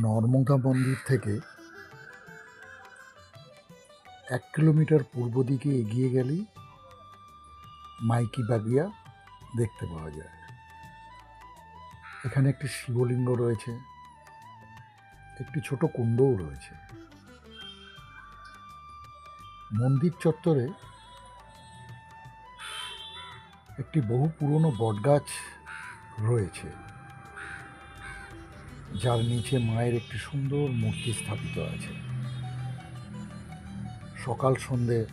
নর্মদা মন্দির থেকে এক কিলোমিটার পূর্ব দিকে এগিয়ে গেলেই মাইকি বাগিয়া দেখতে পাওয়া যায়। এখানে একটি শিবলিঙ্গ রয়েছে, একটি ছোট কুণ্ডও রয়েছে। মন্দির চত্বরে একটি বহু পুরনো বটগাছ রয়েছে। যার নিচে মায়ের একটি সুন্দর মূর্তি স্থাপিত আছে। সকাল সন্ধে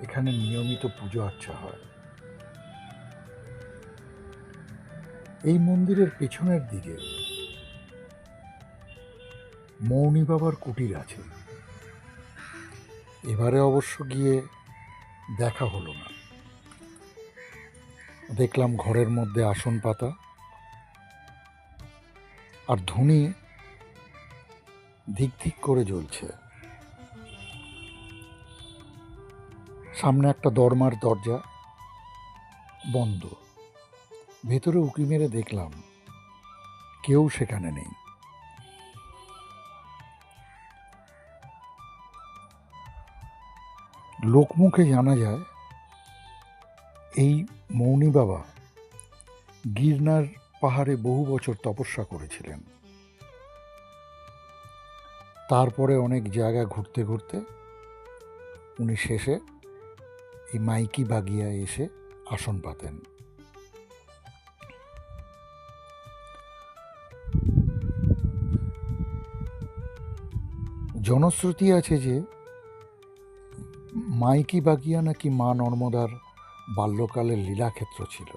এখানে নিয়মিত পুজো আর্চা হয়। এই মন্দিরের পেছনের দিকে মৌনী বাবার কুটির আছে। এবারে অবশ্য গিয়ে দেখা হলো না। দেখলাম ঘরের মধ্যে আসন পাতা। আর ধুনি ধিক ধিক করে জ্বলছে। সামনে একটা দরমার দরজা বন্ধ। ভেতরে উকি মেরে দেখলাম কেউ সেখানে নেই। লোকমুখে জানা যায়, এই মৌনী বাবা গিরনার পাহাড়ে বহু বছর তপস্যা করেছিলেন। তারপরে অনেক জায়গা ঘুরতে ঘুরতে উনি শেষে এই মাইকি বাগিয়ায় এসে আসন পাতেন। জনশ্রুতি আছে যে মাইকি বাগিয়া নাকি মা নর্মদার বাল্যকালের লীলাক্ষেত্র ছিল।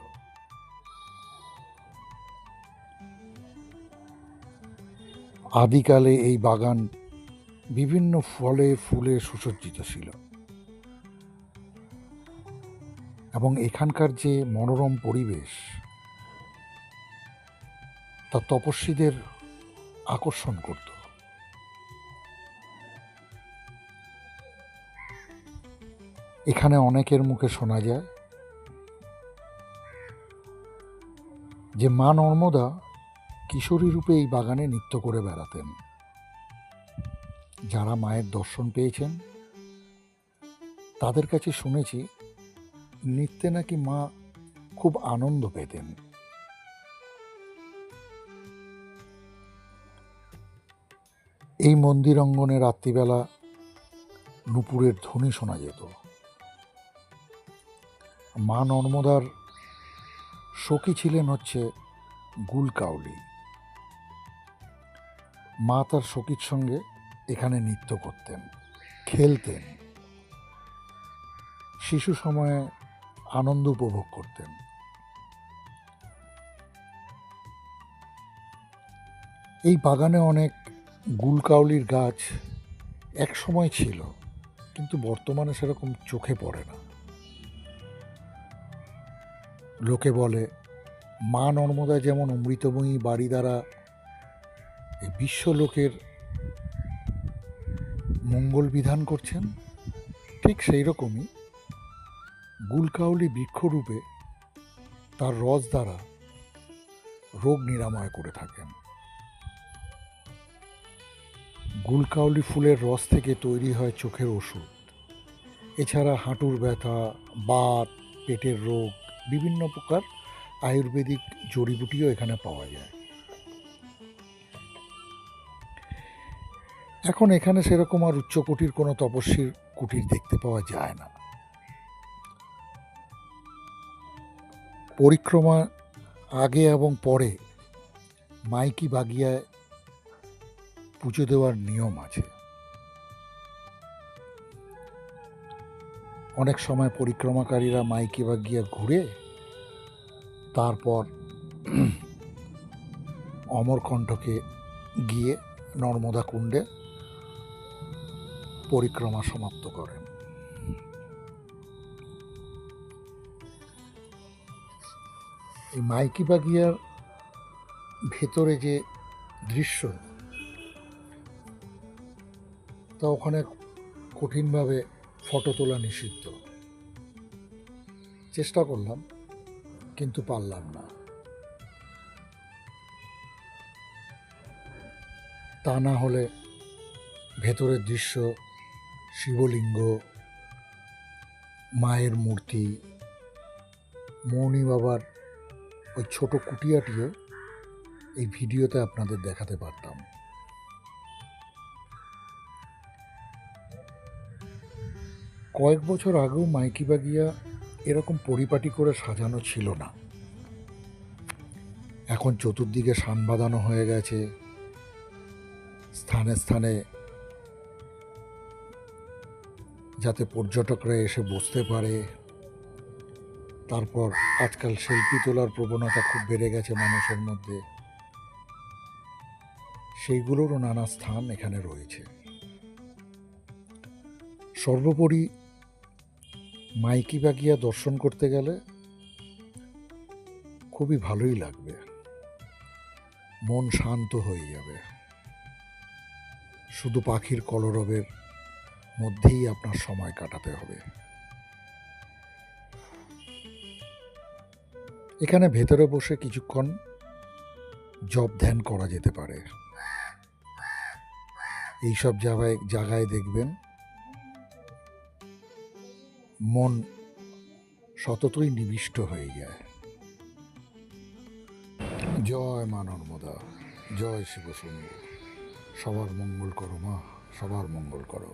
আদিকালে এই বাগান বিভিন্ন ফলে ফুলে সুসজ্জিত ছিল। এবং এখানকার যে মনোরম পরিবেশ, তা তপস্বীদের আকর্ষণ করত। এখানে অনেকের মুখে শোনা যায় যে মা নর্মদা কিশোরী রূপে এই বাগানে নৃত্য করে বেড়াতেন। যারা মায়ের দর্শন পেয়েছেন, তাদের কাছে শুনেছি নৃত্যে নাকি মা খুব আনন্দ পেতেন। এই মন্দির অঙ্গনে রাত্রিবেলা নুপুরের ধ্বনি শোনা যেত। মা নর্মদার সখী ছিলেন হচ্ছে গুলকাউলি মা তার সখীর সঙ্গে এখানে নৃত্য করতেন, খেলতেন। শিশু সময়ে আনন্দ উপভোগ করতেন। এই বাগানে অনেক গুলকাউলির গাছ এক সময় ছিল, কিন্তু বর্তমানে সেরকম চোখে পড়ে না। লোকে বলে, মা নর্মদা যেমন অমৃতময়ী বাড়ি দ্বারা এই বিশ্ব লোকের মঙ্গল বিধান করছেন, ঠিক সেই রকমই গুলকাউলি বৃক্ষরূপে তার রস দ্বারা রোগ নিরাময় করে থাকেন। গুলকাউলি ফুলের রস থেকে তৈরি হয় চোখের ওষুধ। এছাড়া হাঁটুর ব্যথা, বাত, পেটের রোগ, বিভিন্ন প্রকার আয়ুর্বেদিক জড়িবুটিও এখানে পাওয়া যায়। এখন এখানে সেরকম আর উচ্চকোটির কোনো তপস্বীর কুটির দেখতে পাওয়া যায় না। পরিক্রমা আগে এবং পরে মাইকি বাগিয়ায় পুজো দেওয়ার নিয়ম আছে। অনেক সময় পরিক্রমাকারীরা মাইকি বাগিয়া ঘুরে তারপর অমরকণ্ঠকে গিয়ে নর্মদা কুণ্ডে পরিক্রমা সমাপ্ত করেন। এই মাইকি বাগিয়ার ভেতরে যে দৃশ্য, তা ওখানে কঠিনভাবে ফটো তোলা নিষিদ্ধ। চেষ্টা করলাম, কিন্তু পারলাম না। তা না হলে ভেতরের দৃশ্য শিবলিঙ্গ, মায়ের মূর্তি মৌনি বাবার ওই ছোট কুটিয়াটিও এই ভিডিওতে আপনাদের দেখাতে পারতাম। কয়েক বছর আগেও মাইকি বাগিয়া এরকম পরিপাটি করে সাজানো ছিল না। এখন চতুর্দিকে সান বাঁধানো হয়ে গেছে। স্থানে স্থানে যাতে পর্যটকরা এসে বসতে পারে। তারপর আজকাল সেলফি তোলার প্রবণতা খুব বেড়ে গেছে মানুষের মধ্যে। সেইগুলোরও নানা স্থান এখানে রয়েছে। সর্বোপরি মাইকি বাগিয়া দর্শন করতে গেলে খুবই ভালোই লাগবে। মন শান্ত হয়ে যাবে। শুধু পাখির কলরবের মধ্যেই আপনার সময় কাটাতে হবে। এখানে ভেতরে বসে কিছুক্ষণ জব ধ্যান করা যেতে পারে। এইসব জায়গায় জায়গায় দেখবেন মন সততই নিবিষ্ট হয়ে যায়। জয় মা নর্মদা, জয় শিবশম্ভু সবার মঙ্গল করো মা, সবার মঙ্গল করো।